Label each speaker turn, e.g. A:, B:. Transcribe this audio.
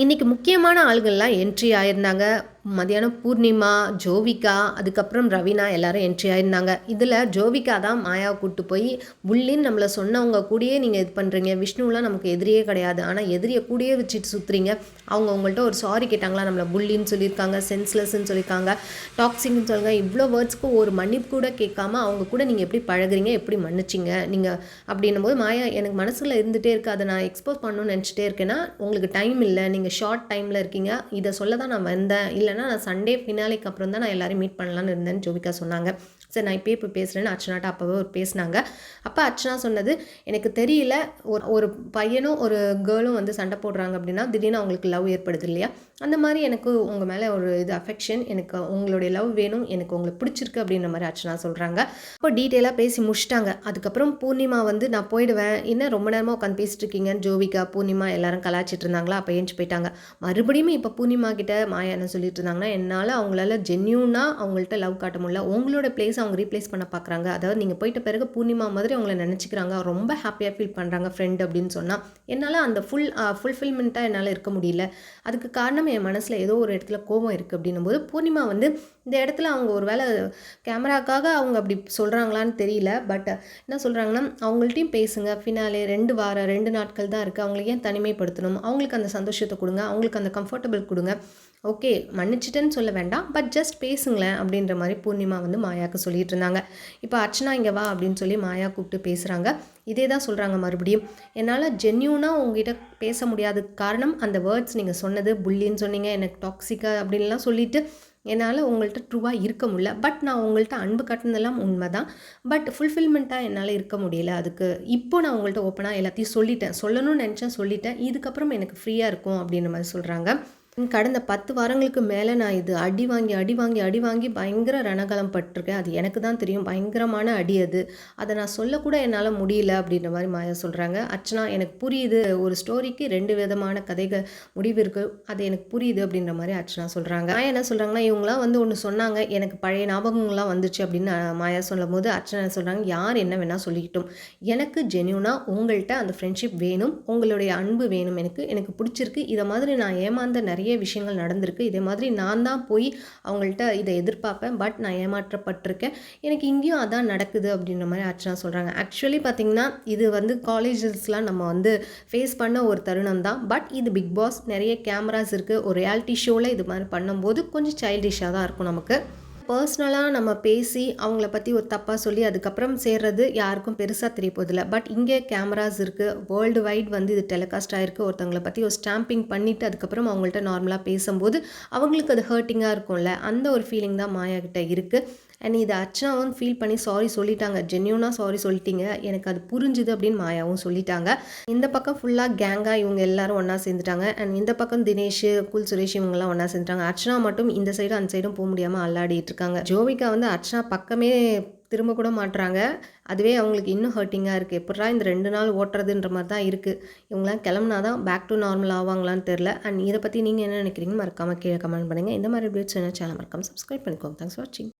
A: இன்றைக்கி முக்கியமான ஆள்கள்லாம் என்ட்ரி ஆயிருந்தாங்க. மதியானம் பூர்ணிமா ஜோவிகா அதுக்கப்புறம் ரவினா எல்லாரும் என்ட்ரி ஆயிருந்தாங்க. இதில் ஜோவிகா தான் மாயாவை கூப்பிட்டு போய் புள்ளின்னு நம்மளை சொன்னவங்க கூடயே நீங்கள் இது பண்ணுறீங்க விஷ்ணுலாம் நமக்கு எதிரியே கிடையாது. ஆனால் எதிரியை கூடயே வச்சுட்டு சுற்றுறீங்க அவங்க உங்கள்கிட்ட ஒரு சாரி கேட்டாங்களா? நம்மளை புள்ளின்னு சொல்லியிருக்காங்க சென்ஸ்லெஸ்ன்னு சொல்லியிருக்காங்க டாக்ஸிங்னு சொல்லுங்க இவ்வளோ வேர்ட்ஸ்க்கு ஒரு மன்னிப்பு கூட கேட்காம அவங்க கூட நீங்கள் எப்படி பழகுறீங்க? எப்படி மன்னிச்சிங்க? நீங்கள் அப்படின்னும் போது மாயா எனக்கு மனசில் இருந்துகிட்டே இருக்குது அதை நான் எக்ஸ்போஸ் பண்ணணும்னு நினச்சிட்டே இருக்கேன்னா உங்களுக்கு டைம் இல்லை. நீங்கள் ஷார்ட் டைமில் இருக்கீங்க. இதை சொல்ல தான் நான் வந்தேன். இல்லை இல்லைனா நான் சண்டே ஃபினாலிக்கு அப்புறம் தான் நான் எல்லோரும் மீட் பண்ணலான்னு இருந்தேன்னு ஜோபிகா சொன்னாங்க. சரி நான் இப்போ இப்போ பேசுகிறேன்னு அர்ச்சனாட்ட அப்போவே ஒரு பேசினாங்க. அப்போ அர்ச்சனா சொன்னது எனக்கு தெரியல ஒரு ஒரு பையனும் ஒரு கேர்ளும் வந்து சண்டை போடுறாங்க அப்படின்னா திடீர்னு அவங்களுக்கு லவ் ஏற்படுது இல்லையா? அந்த மாதிரி எனக்கு உங்கள் மேலே ஒரு இது அஃபெக்ஷன் எனக்கு உங்களுடைய லவ் வேணும் எனக்கு உங்களுக்கு பிடிச்சிருக்கு அப்படின்ற மாதிரி அர்ச்சனா சொல்கிறாங்க அப்போ டீட்டெயிலாக பேசி முடிச்சிட்டாங்க. அதுக்கப்புறம் பூர்ணிமா வந்து நான் போயிடுவேன். என்ன ரொம்ப நேரமாக உட்காந்து பேசிட்டு இருக்கீங்கன்னு? ஜோவிகா பூர்ணிமா எல்லாரும் கலாச்சிட்டு இருந்தாங்களா? அப்போ ஏஞ்சி போயிட்டாங்க. மறுபடியும் இப்போ பூர்ணிமா கிட்ட மாயா என்ன சொல்லிட்டு இருந்தாங்கன்னா என்னால் அவங்களால ஜென்யூனாக அவங்கள்ட்ட லவ் காட்ட முடியல. உங்களோட பிளேஸ் அவங்க ரீப்ளேஸ் பண்ண பார்க்குறாங்க அதாவது நீங்கள் போயிட்ட பிறகு பூர்ணிமா மாதிரி அவங்கள நினச்சிக்கிறாங்க. ரொம்ப ஹாப்பியாக ஃபீல் பண்ணுறாங்க ஃப்ரெண்ட் அப்படின்னு சொன்னால் என்னால் அந்த ஃபுல் ஃபுல்ஃபில்மெண்ட்டாக என்னால் இருக்க முடியல. அதுக்கு காரணம் என் மனசில் ஏதோ ஒரு இடத்துல கோபம் இருக்குது அப்படின்னும் போது பூர்ணிமா வந்து இந்த இடத்துல அவங்க ஒரு வேளை கேமராக்காக அவங்க அப்படி சொல்கிறாங்களான்னு தெரியல. பட் என்ன சொல்கிறாங்கன்னா அவங்கள்ட்டையும் பேசுங்க. ஃபினாலே ரெண்டு வாரம் ரெண்டு நாட்கள் தான் இருக்குது அவங்களுக்கு ஏன் தனிமைப்படுத்தணும்? அவங்களுக்கு அந்த சந்தோஷத்தை கொடுங்க. அவங்களுக்கு அந்த கம்ஃபர்டபுள் கொடுங்க. ஓகே மன்னிச்சிட்டேன்னு சொல்ல வேண்டாம். பட் ஜஸ்ட் பேசுங்களேன் அப்படின்ற மாதிரி பூர்ணிமா வந்து மாயாவுக்கு சொல்லிட்டு இருந்தாங்க. இப்போ அர்ச்சனா இங்கே வா அப்படின்னு சொல்லி மாயா கூப்பிட்டு பேசுகிறாங்க இதே தான் சொல்கிறாங்க மறுபடியும். என்னால் ஜென்யூனாக உங்ககிட்ட பேச முடியாத காரணம் அந்த வேர்ட்ஸ் நீங்கள் சொன்னது புள்ளின்னு சொன்னீங்க எனக்கு டாக்ஸிக்காக அப்படின்லாம் சொல்லிட்டு என்னால் உங்கள்கிட்ட ட்ரூவாக இருக்க முடியல. பட் நான் உங்கள்கிட்ட அன்பு கட்டினதெல்லாம் உண்மை தான் பட் ஃபுல்ஃபில்மெண்ட்டாக என்னால் இருக்க முடியல. அதுக்கு இப்போ நான் உங்கள்கிட்ட ஓப்பனாக எல்லாத்தையும் சொல்லிட்டேன். சொல்லணும்னு நினச்சேன் சொல்லிட்டேன். இதுக்கப்புறம் எனக்கு ஃப்ரீயாக இருக்கும் அப்படின்ற மாதிரி சொல்கிறாங்க கடந்த பத்து வாரங்களுக்கு மேலே நான் இது அடி வாங்கி அடி வாங்கி அடி வாங்கி பயங்கர ரணகலம் பட்டிருக்கேன். அது எனக்கு தான் தெரியும். பயங்கரமான அடி அது. அதை நான் சொல்லக்கூட என்னால் முடியல அப்படின்ற மாதிரி மாயா சொல்கிறாங்க அர்ச்சனா எனக்கு புரியுது. ஒரு ஸ்டோரிக்கு ரெண்டு விதமான கதைகள் முடிவு இருக்குது அது எனக்கு புரியுது அப்படின்ற மாதிரி அர்ச்சனா சொல்கிறாங்க மாயா என்ன சொல்கிறாங்கன்னா இவங்களாம் வந்து ஒன்று சொன்னாங்க. எனக்கு பழைய ஞாபகங்கள்லாம் வந்துச்சு அப்படின்னு மாயா சொல்லும் போது அர்ச்சனா சொல்கிறாங்க யார் என்ன வேணால் சொல்லிக்கிட்டோம். எனக்கு ஜென்யூனாக உங்கள்கிட்ட அந்த ஃப்ரெண்ட்ஷிப் வேணும். உங்களுடைய அன்பு வேணும். எனக்கு எனக்கு பிடிச்சிருக்கு. இதை மாதிரி நான் ஏமாந்த நிறைய நிறைய விஷயங்கள் நடந்திருக்கு. இதே மாதிரி நான் தான் போய் அவங்கள்ட்ட இதை எதிர்பார்ப்பேன். பட் நான் ஏமாற்றப்பட்டிருக்கேன். எனக்கு இங்கேயும் அதான் நடக்குது அப்படின்ற மாதிரி அர்ச்சனா சொல்கிறாங்க ஆக்சுவலி பார்த்திங்கன்னா இது வந்து காலேஜஸ்லாம் நம்ம வந்து ஃபேஸ் பண்ண ஒரு தருணம் தான். பட் இது பிக் பாஸ் நிறைய கேமராஸ் இருக்குது ஒரு ரியாலிட்டி ஷோவில் இது மாதிரி பண்ணும்போது கொஞ்சம் சைல்டிஷாக தான் இருக்கும் நமக்கு. பர்சனலாக நம்ம பேசி அவங்கள பற்றி ஒரு தப்பாக சொல்லி அதுக்கப்புறம் சேர்றது யாருக்கும் பெருசாக தெரிய போதில்லை பட் இங்கே கேமராஸ் இருக்குது வேர்ல்டு வைட் வந்து இது டெலிகாஸ்ட் ஆகிருக்கு ஒருத்தவங்களை பற்றி ஒரு ஸ்டாம்பிங் பண்ணிவிட்டு அதுக்கப்புறம் அவங்கள்ட்ட நார்மலாக பேசும்போது அவங்களுக்கு அது ஹர்ட்டிங்காக இருக்கும்ல. அந்த ஒரு ஃபீலிங் தான் மாயா கிட்ட இருக்குது அண்ட் இதை அர்ச்சனாவும் ஃபீல் பண்ணி சாரி சொல்லிட்டாங்க. ஜென்யூனாக சாரி சொல்லிட்டீங்க. எனக்கு அது புரிஞ்சுது அப்படின்னு மாயாவும் சொல்லிட்டாங்க. இந்த பக்கம் ஃபுல்லாக கேங்காக இவங்க எல்லாரும் ஒன்றா சேர்ந்துட்டாங்க. அண்ட் இந்த பக்கம் தினேஷ் குல் சுரேஷ் இவங்கெல்லாம் ஒன்றா சேர்ந்துட்டாங்க. அர்ச்சனா மட்டும் இந்த சைடும் அந்த சைடும் போக முடியாமல் அல்லாடிட்டு இருக்காங்க. ஜோவிகா வந்து அர்ச்சனா பக்கமே திரும்ப கூட மாட்டுறாங்க. அதுவே அவங்களுக்கு இன்னும் ஹர்ட்டிங்காக இருக்குது எப்படா இந்த ரெண்டு நாள் ஓட்டுறதுன்ற மாதிரி தான் இருக்குது இவங்களாம் கிளம்புனா தான் பேக் டு நார்மல் ஆவாங்களான்னு தெரில அண்ட் இதை பற்றி நீங்கள் என்ன நினைக்கிறீங்க மறக்காமல் கீழே கமெண்ட் பண்ணுங்கள் இந்த மாதிரி வீடியோஸ் என்ன சேனல் மறக்காமல் சப்ஸ்கிரைப் பண்ணிக்கோங்க. தேங்க்ஸ் வாட்சிங்